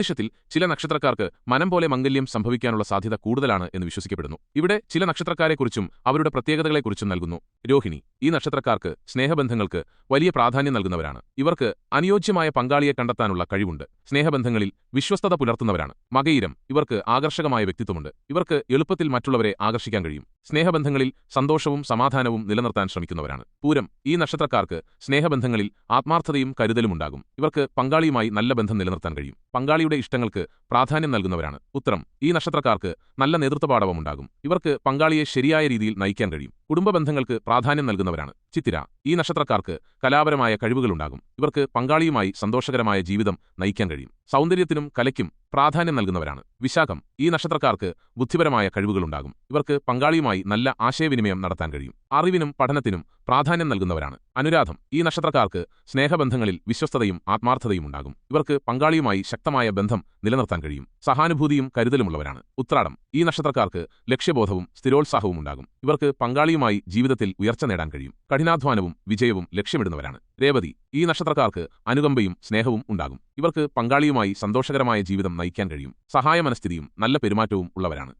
ജ്യോതിഷത്തിൽ ചില നക്ഷത്രക്കാർക്ക് മനം പോലെ മംഗല്യം സംഭവിക്കാനുള്ള സാധ്യത കൂടുതലാണ് എന്ന് വിശ്വസിക്കപ്പെടുന്നു. ഇവിടെ ചില നക്ഷത്രക്കാരെക്കുറിച്ചും അവരുടെ പ്രത്യേകതകളെക്കുറിച്ചും നൽകുന്നു. രോഹിണി ഈ നക്ഷത്രക്കാർക്ക് സ്നേഹബന്ധങ്ങൾക്ക് വലിയ പ്രാധാന്യം നൽകുന്നവരാണ്. ഇവർക്ക് അനുയോജ്യമായ പങ്കാളിയെ കണ്ടെത്താനുള്ള കഴിവുണ്ട്. സ്നേഹബന്ധങ്ങളിൽ വിശ്വസ്തത പുലർത്തുന്നവരാണ്. മകയിരം ഇവർക്ക് ആകർഷകമായ വ്യക്തിത്വമുണ്ട്. ഇവർക്ക് എളുപ്പത്തിൽ മറ്റുള്ളവരെ ആകർഷിക്കാൻ കഴിയും. സ്നേഹബന്ധങ്ങളിൽ സന്തോഷവും സമാധാനവും നിലനിർത്താൻ ശ്രമിക്കുന്നവരാണ്. പൂരം ഈ നക്ഷത്രക്കാർക്ക് സ്നേഹബന്ധങ്ങളിൽ ആത്മാർത്ഥതയും കരുതലും ഉണ്ടാകും. ഇവർക്ക് പങ്കാളിയുമായി നല്ല ബന്ധം നിലനിർത്താൻ കഴിയും. പങ്കാളിയുടെ ഇഷ്ടങ്ങൾക്ക് പ്രാധാന്യം നൽകുന്നവരാണ്. ഉത്തരം ഈ നക്ഷത്രക്കാർക്ക് നല്ല നേതൃത്വപാഠവും ഉണ്ടാകും ഇവർക്ക് പങ്കാളിയെ ശരിയായ രീതിയിൽ നയിക്കാൻ കഴിയും. കുടുംബ ബന്ധങ്ങൾക്ക് പ്രാധാന്യം നൽകുന്നവരാണ് ചിത്തിര ഈ നക്ഷത്രക്കാർക്ക് കലാപരമായ കഴിവുകളുണ്ടാകും. ഇവർക്ക് പങ്കാളിയുമായി സന്തോഷകരമായ ജീവിതം നയിക്കാൻ കഴിയും. സൗന്ദര്യത്തിനും കലയ്ക്കും പ്രാധാന്യം നൽകുന്നവരാണ്. വിശാഖം ഈ നക്ഷത്രക്കാർക്ക് ബുദ്ധിപരമായ കഴിവുകളുണ്ടാകും. ഇവർക്ക് പങ്കാളിയുമായി നല്ല ആശയവിനിമയം നടത്താൻ കഴിയും. അറിവിനും പഠനത്തിനും പ്രാധാന്യം നൽകുന്നവരാണ്. അനുരാധം ഈ നക്ഷത്രക്കാർക്ക് സ്നേഹബന്ധങ്ങളിൽ വിശ്വസ്തതയും ആത്മാർത്ഥതയും ഉണ്ടാകും. ഇവർക്ക് പങ്കാളിയുമായി ശക്തമായ ബന്ധം നിലനിർത്താൻ കഴിയും. സഹാനുഭൂതിയും കരുതലുമുള്ളവരാണ്. ഉത്രാടം ഈ നക്ഷത്രക്കാർക്ക് ലക്ഷ്യബോധവും സ്ഥിരോത്സാഹവും ഉണ്ടാകും. ഇവർക്ക് പങ്കാളിയുമായി ജീവിതത്തിൽ ഉയർച്ച നേടാൻ കഴിയും. കഠിനാധ്വാനവും വിജയവും ലക്ഷ്യമിടുന്നവരാണ്. രേവതി ഈ നക്ഷത്രക്കാർക്ക് അനുകമ്പയും സ്നേഹവും ഉണ്ടാകും. ഇവർക്ക് പങ്കാളിയുമായി സന്തോഷകരമായ ജീവിതം നയിക്കാൻ കഴിയും. സഹായ സഹായമനസ്ഥിതിയും നല്ല പെരുമാറ്റവും ഉള്ളവരാണ്.